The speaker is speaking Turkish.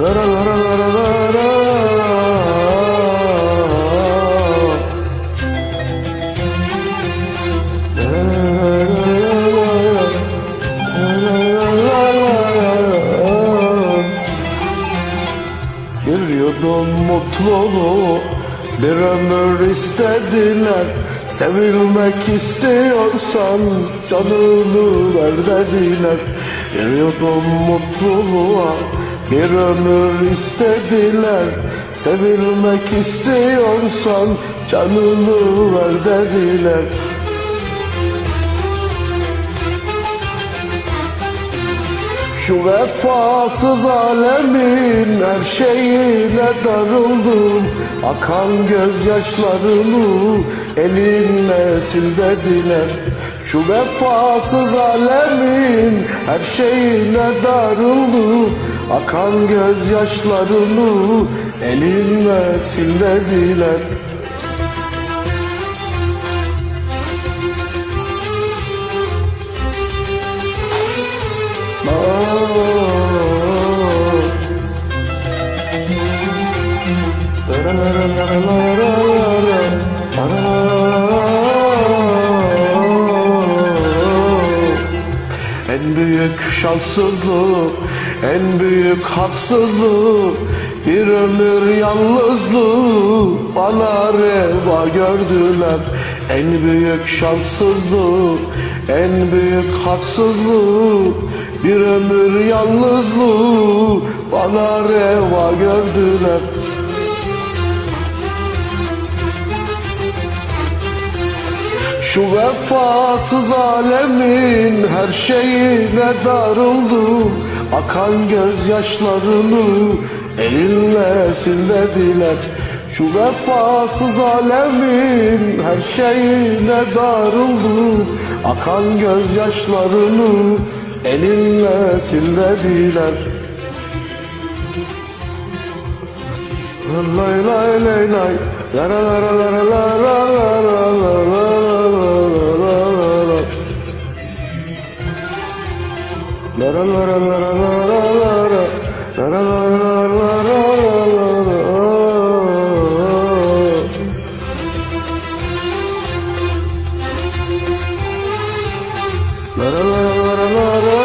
La la la la la mutluluğu bir ömür istediler. Sevilmek istiyorsan canını ver dediler. Biliyordum mutluluğa bir ömür istediler Sevilmek istiyorsan canını ver dediler. Şu vefasız alemin her şeyine darıldım. Akan gözyaşlarını elinle sil dediler. Şu vefasız alemin her şeyine darıldım Akan gözyaşlarını elinle sil dediler En büyük şanssızlık, en büyük haksızlık Bir ömür yalnızlığı bana reva gördüler. En büyük şanssızlık, en büyük haksızlık Bir ömür yalnızlığı bana reva gördüler. Şu vefasız alemin her şeyine darıldım Akan gözyaşlarını elinle sil dediler Şu vefasız alemin her şeyine darıldım Akan gözyaşlarını elinle sil dediler Lay lay lay lay. La la la la la la la la la la